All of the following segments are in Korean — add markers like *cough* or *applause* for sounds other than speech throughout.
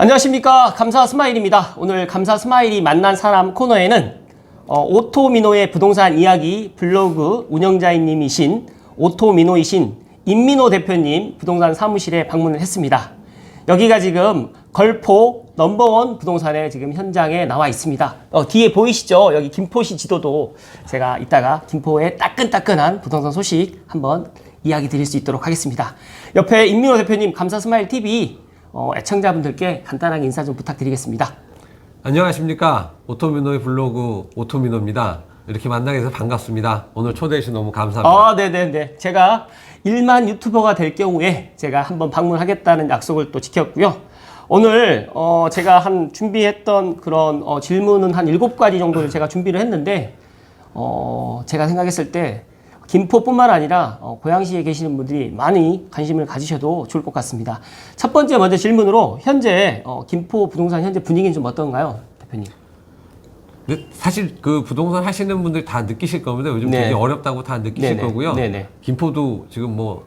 안녕하십니까 감사 스마일입니다. 오늘 감사 스마일이 만난 사람 코너에는 어, 오토미노의 부동산 이야기 블로그 운영자님이신 오토미노이신 임민호 대표님 부동산 사무실에 방문을 했습니다. 여기가 지금 걸포 넘버원 부동산의 지금 현장에 나와 있습니다. 어, 뒤에 보이시죠? 여기 김포시 지도도 제가 이따가 김포의 따끈따끈한 부동산 소식 한번 이야기 드릴 수 있도록 하겠습니다. 옆에 임민호 대표님 감사 스마일 TV 어, 애청자분들께 간단하게 인사 좀 부탁드리겠습니다. 안녕하십니까 오토미노의 블로그 오토미노입니다 이렇게 만나게 돼서 반갑습니다 오늘 초대해 주셔서 너무 감사합니다 아, 네네네. 제가 1만 유튜버가 될 경우에 제가 한번 방문하겠다는 약속을 또 지켰고요. 오늘 어, 제가 한 준비했던 그런 어, 질문은 한 7가지 정도를 제가 준비를 했는데 어, 제가 생각했을 때 김포뿐만 아니라 어, 고양시에 계시는 분들이 많이 관심을 가지셔도 좋을 것 같습니다. 첫 번째 먼저 질문으로 현재 어, 김포 부동산 현재 분위기는 좀 어떤가요, 대표님? 근데 사실 그 부동산 하시는 분들 다 느끼실 겁니다 요즘 네. 되게 어렵다고 다 느끼실 네네. 거고요 네네. 김포도 지금 뭐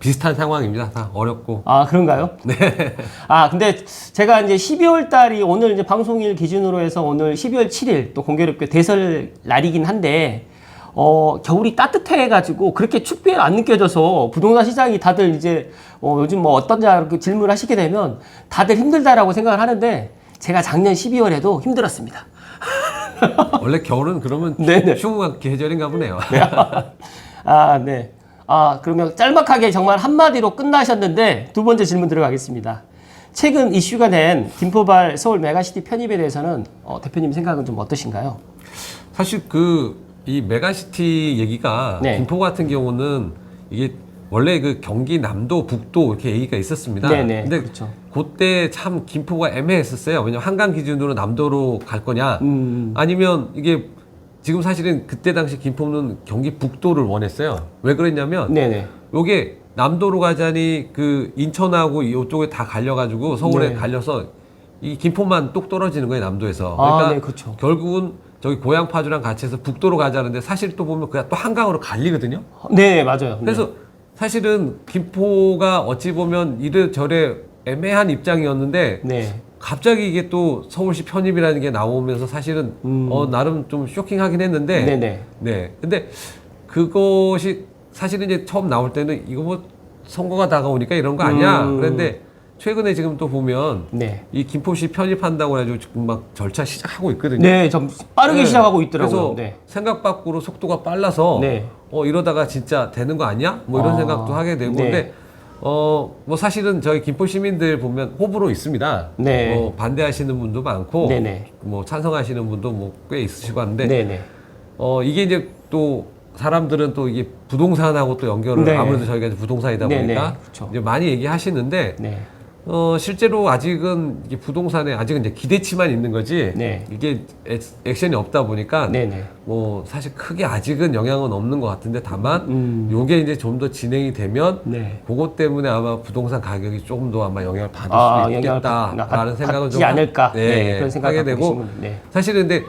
비슷한 상황입니다 다 어렵고 아, 그런가요? *laughs* 네. 아, 근데 제가 이제 12월 달이 오늘 이제 방송일 기준으로 해서 오늘 12월 7일 또 공교롭게 대설 날이긴 한데, 어, 겨울이 따뜻해가지고 그렇게 춥게 안 느껴져서 부동산 시장이 다들 이제, 어, 요즘 뭐 어떠냐 이렇게 질문을 하시게 되면 다들 힘들다라고 생각을 하는데, 제가 작년 12월에도 힘들었습니다. *laughs* 원래 겨울은 그러면 네네. 추운 계절인가 보네요 아, 네. 아, 그러면 짤막하게 정말 한마디로 끝나셨는데 두 번째 질문 들어가겠습니다. 최근 이슈가 된 김포발 서울 메가시티 편입에 대해서는 어, 대표님 생각은 좀 어떠신가요? 사실 그 이 메가시티 얘기가 네. 김포 같은 경우는 이게 원래 그 경기 남도 북도 이렇게 얘기가 있었습니다. 네네, 근데 그렇죠. 그때 참 김포가 애매했었어요. 왜냐면 한강 기준으로 남도로 갈 거냐, 음. 아니면 이게 지금 사실은 그때 당시 김포는 경기 북도를 원했어요. 왜 그랬냐면 네네. 요게 남도로 가자니 그 인천하고 이쪽에 다 갈려가지고 서울에 네. 갈려서 이 김포만 똑 떨어지는 거예요 남도에서. 아, 그러니까 네, 그렇죠. 결국은 저기 고향 파주랑 같이 해서 북도로 가자는데 사실 또 보면 그냥 또 한강으로 갈리거든요. 네, 맞아요. 그래서 사실은 김포가 어찌 보면 이래저래 애매한 입장이었는데 네. 갑자기 이게 또 서울시 편입이라는 게 나오면서 사실은 어 나름 좀 쇼킹하긴 했는데 음. 네네. 네. 근데 그것이 사실은 이제 처음 나올 때는 이거 뭐 선거가 다가오니까 이런 거 아니야. 음. 그런데 최근에 지금 또 보면 네. 이 김포시 편입한다고 해가지고 지금 막 절차 시작하고 있거든요. 네, 좀 빠르게 네. 시작하고 있더라고요. 그래서 네. 생각 밖으로 속도가 빨라서 네. 어 이러다가 진짜 되는 거 아니야? 뭐 이런 아, 생각도 하게 되고 네. 근데 어 뭐 사실은 저희 김포 시민들 보면 호불호 있습니다. 네. 뭐 반대하시는 분도 많고 네네. 뭐 찬성하시는 분도 뭐 꽤 있으시고 하는데 네네. 어 이게 이제 또 사람들은 또 이게 부동산하고 또 연결을 네. 아무래도 저희가 이제 부동산이다 네네. 보니까 그렇죠. 이제 많이 얘기하시는데 네. 어 실제로 아직은 이게 부동산에 아직은 이제 기대치만 있는 거지 네. 이게 액- 액션이 없다 보니까 네네. 뭐 사실 크게 아직은 영향은 없는 것 같은데 다만 음. 요게 이제 좀 더 진행이 되면 네. 그것 때문에 아마 부동산 가격이 조금 더 아마 영향을 받을 아, 수도 받- 있겠다라는 받- 생각은 좀 하- 않을까. 네, 네, 그런 생각을 하게 되고 네. 사실은 근데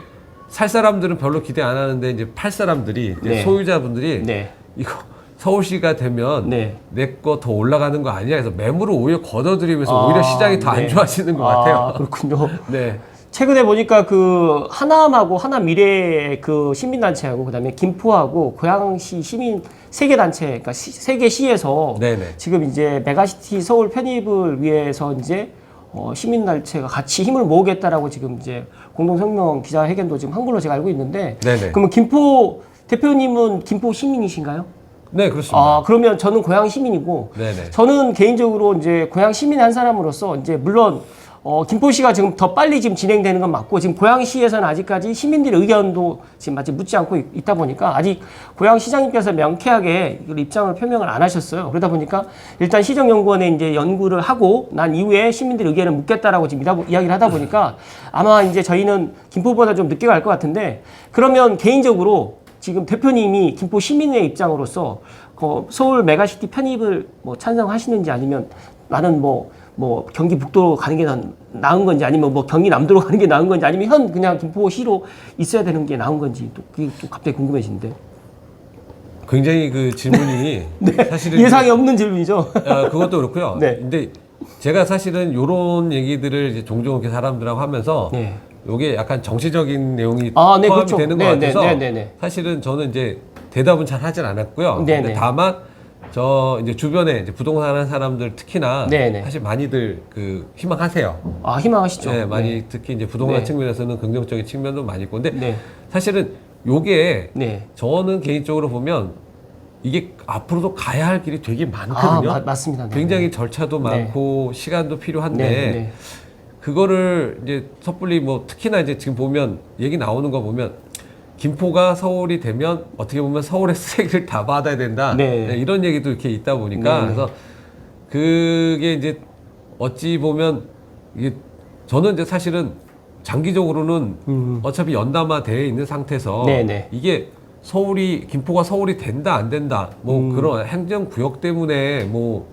살 사람들은 별로 기대 안 하는데 이제 팔 사람들이 이제 네. 소유자분들이 네. 이거 서울시가 되면 네. 내 거 더 올라가는 거 아니야 해서 매물을 오히려 걷어들이면서 아, 오히려 시장이 더 안 네. 좋아지는 것 아, 같아요. 그렇군요. *laughs* 네. 최근에 보니까 그 하남하고 하남 미래 그 시민단체하고 그다음에 김포하고 고양시 시민 세 개 단체 그러니까 시, 세개 시에서 네네. 지금 이제 메가시티 서울 편입을 위해서 이제 어, 시민단체가 같이 힘을 모으겠다라고 지금 이제 공동성명 기자회견도 지금 한 걸로 제가 알고 있는데 네네. 그러면 김포 대표님은 김포 시민이신가요? 네, 그렇습니다. 아 그러면 저는 고양 시민이고 네네. 저는 개인적으로 이제 고양 시민 한 사람으로서 이제 물론 어, 김포시가 지금 더 빨리 지금 진행되는 건 맞고 지금 고양시에서는 아직까지 시민들의 의견도 지금 아직 묻지 않고 있, 있다 보니까 아직 고양시장님께서 명쾌하게 이걸 입장을 표명을 안 하셨어요. 그러다 보니까 일단 시정연구원에 이제 연구를 하고 난 이후에 시민들의 의견을 묻겠다라고 지금 이다, 이야기를 하다 보니까 아마 이제 저희는 김포보다 좀 늦게 갈 것 같은데 그러면 개인적으로 지금 대표님이 김포 시민의 입장으로서 그 서울 메가시티 편입을 뭐 찬성하시는지 아니면 나는 뭐, 뭐 경기 북도로 가는 게 난- 나은 건지 아니면 뭐 경기 남도로 가는 게 나은 건지 아니면 현 그냥 김포시로 있어야 되는 게 나은 건지 또 그게 또 갑자기 궁금해지는데 굉장히 그 질문이 *laughs* 사실은 예상이 없는 질문이죠. 아, 그것도 그렇고요. 네. 근데 제가 사실은 이런 얘기들을 이제 종종 이렇게 사람들하고 하면서 네. 요게 약간 정치적인 내용이 아, 네, 포함이 그렇죠. 되는 것 네, 네, 같아서 네, 네, 네. 사실은 저는 이제 대답은 잘 하진 않았고요. 네, 근데 네. 다만 저 이제 주변에 이제 부동산 하는 사람들 특히나 네, 네. 사실 많이들 그 희망하세요. 아 희망하시죠. 네, 많이 특히 이제 부동산 네. 측면에서는 긍정적인 측면도 많이 있고 근데 네. 사실은 요게 네. 저는 개인적으로 보면 이게 앞으로도 가야 할 길이 되게 아 많거든요. 마- 맞습니다. 네. 굉장히 절차도 네. 많고 시간도 필요한데 네, 네. 그거를 이제 섣불리 뭐 특히나 이제 지금 보면 얘기 나오는 거 보면 김포가 서울이 되면 어떻게 보면 서울의 *laughs* 쓰레기를 다 받아야 된다 네. 네, 이런 얘기도 이렇게 있다 보니까 네, 네. 그래서 그게 이제 어찌 보면 이게 저는 이제 사실은 장기적으로는 음. 어차피 연담화되어 있는 상태에서 네, 네. 이게 서울이 김포가 서울이 된다 안 된다 뭐 음. 그런 행정 구역 때문에 뭐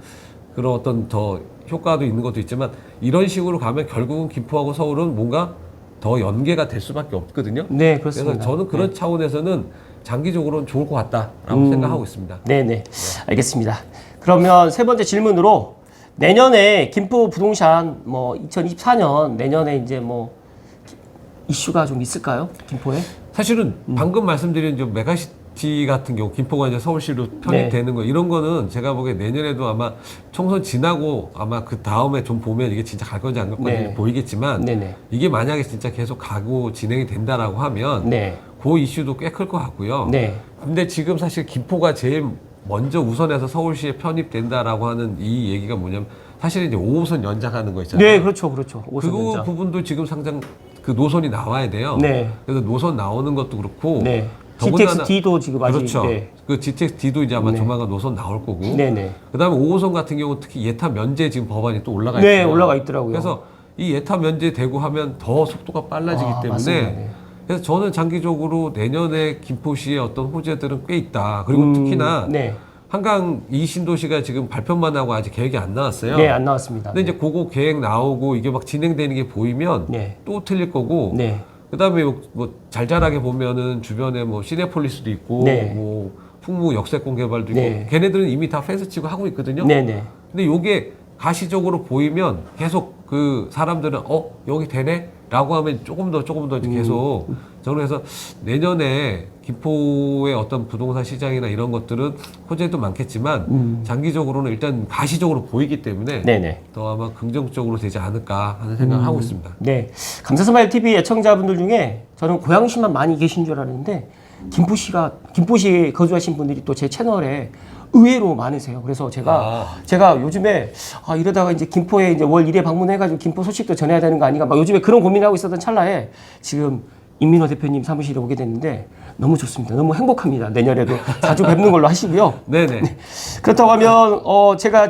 그런 어떤 더 효과도 있는 것도 있지만 이런 식으로 가면 결국은 김포하고 서울은 뭔가 더 연계가 될 수밖에 없거든요. 네, 그렇습니다. 그래서 저는 그런 차원에서는 장기적으로는 좋을 것 같다라고 음. 생각하고 있습니다. 네, 네. 알겠습니다. 그러면 세 번째 질문으로 내년에 김포 부동산 뭐 2024년 내년에 이제 뭐 이슈가 좀 있을까요? 김포에? 사실은 음. 방금 말씀드린 좀 메가시 티 같은 경우 김포가 이제 서울시로 편입되는 거 이런 거는 제가 보기에 내년에도 아마 총선 지나고 아마 그 다음에 좀 보면 이게 진짜 갈 건지 안 갈 건지 네. 보이겠지만 네, 네. 이게 만약에 진짜 계속 가고 진행이 된다라고 하면 네. 그 이슈도 꽤 클 것 같고요. 네. 근데 지금 사실 김포가 제일 먼저 우선해서 서울시에 편입된다라고 하는 이 얘기가 뭐냐면 사실 이제 5호선 연장하는 거 있잖아요. 네, 그렇죠. 그렇죠. 그. 부분도 지금 상장 그 노선이 나와야 돼요. 네. 그래서 노선 나오는 것도 그렇고 네. 더군다나- GTX-D도 지금 아직 그렇죠. 네. 그 GTX-D도 이제 아마 네. 조만간 노선 나올 거고. 네, 네. 그다음에 5호선 같은 경우 특히 예타 면제 지금 법안이 또 올라가 네, 있어요. 올라가 있더라고요. 그래서 이 예타 면제 되고 하면 더 속도가 빨라지기 아, 때문에 맞습니다. 네. 그래서 저는 장기적으로 내년에 김포시의 어떤 호재들은 꽤 있다. 그리고 음, 특히나 네. 한강 이 신도시가 지금 발표만 하고 아직 계획이 안 나왔어요. 네, 안 나왔습니다. 근데 이제 그거 계획 나오고 이게 막 진행되는 게 보이면 네. 또 틀릴 거고 네. 그다음에 뭐, 뭐 잘잘하게 보면은 주변에 뭐 시내폴리스도 있고 네. 뭐 풍무 역세권 개발도 있고 네. 걔네들은 이미 다 펜스 치고 하고 있거든요. 네, 네. 근데 요게 가시적으로 보이면 계속 그 사람들은 어 여기 되네라고 하면 조금 더 조금 더 이제 계속 저는 그래서 내년에 김포의 어떤 부동산 시장이나 이런 것들은 호재도 많겠지만 장기적으로는 일단 가시적으로 보이기 때문에 네, 네. 더 아마 긍정적으로 되지 않을까 하는 생각을 하고 있습니다. 네. 감사스마일 TV 애청자분들 중에 저는 고양시만 많이 계신 줄 알았는데 김포시가 김포시에 거주하신 분들이 또 제 채널에 의외로 많으세요. 그래서 제가 아. 제가 요즘에 아 이러다가 이제 김포에 이제 월 1회 방문해 가지고 김포 소식도 전해야 되는 거 아닌가 막 요즘에 그런 고민하고 있었던 찰나에 지금 임민호 대표님 사무실에 오게 됐는데 너무 좋습니다. 너무 행복합니다. 내년에도 자주 뵙는 걸로 하시고요. *laughs* 네네. 그렇다고 하면 어 제가